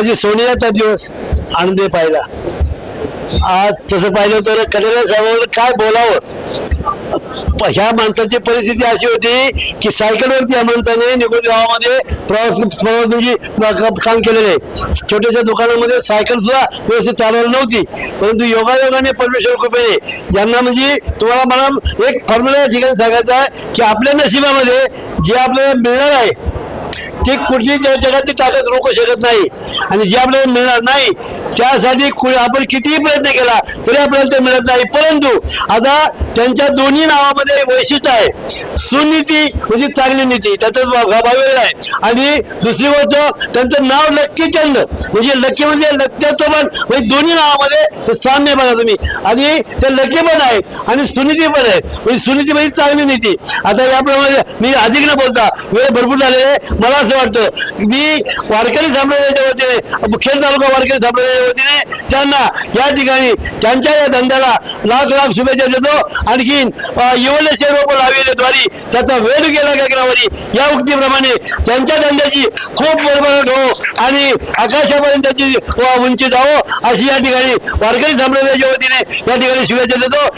आज सोनियाचा दिवस आनंदी पाहिला. आज तसं पाहिलं तर कन्हैया साहेबांवर काय बोलावं? ह्या माणसाची परिस्थिती अशी होती की सायकलवरती या माणसाने निगोज गावामध्ये प्रवास प्रवास म्हणजे काम केलेलं. आहे छोट्याशा दुकानामध्ये सायकल सुद्धा व्यवस्थित चालवली नव्हती. परंतु योगायोगाने परमेश्वर कृपेने ज्यांना म्हणजे तुम्हाला मला एक फॉर्म्युला या ठिकाणी सांगायचा आहे की आपल्या नशिबामध्ये जे आपल्याला मिळणार आहे ते कुठली त्या जगाची ताकद रोखू शकत नाही आणि जे आपल्याला मिळणार नाही त्यासाठी आपण कितीही प्रयत्न केला तरी आपल्याला ते मिळत नाही. परंतु आता त्यांच्या दोन्ही नावामध्ये वैशिष्ट्य आहे. सुनीती म्हणजे चांगली नीती. त्याचाच वेगळा आहे. आणि दुसरी गोष्ट त्यांचं नाव लक्कीचंद. म्हणजे लक्की म्हणजे लक्ष्यत्व पण म्हणजे दोन्ही नावामध्ये साम्य बघा तुम्ही. आणि ते लकी पण आहेत आणि सुनीती पण आहेत. म्हणजे सुनीती म्हणजे चांगली नीती. आता याप्रमाणे मी अधिक न बोलता वेळ भरपूर झालेले आहे. मला असं वाटतं. मी वारकरी संप्रदायाच्या वतीने खेड तालुका वारकरी संप्रदायाच्या वतीने त्यांना या ठिकाणी त्यांच्या या धंद्याला लाख लाख शुभेच्छा देतो. आणखीन येवलेचे रोप लाविलेद्वारी त्याचा वेळ गेला गगनावरी या उक्तीप्रमाणे त्यांच्या धंद्याची खूप बरोबर हो आणि आकाशापर्यंत त्याची व- उंची जावो अशी या ठिकाणी वारकरी संप्रदायाच्या वतीने या ठिकाणी शुभेच्छा देतो.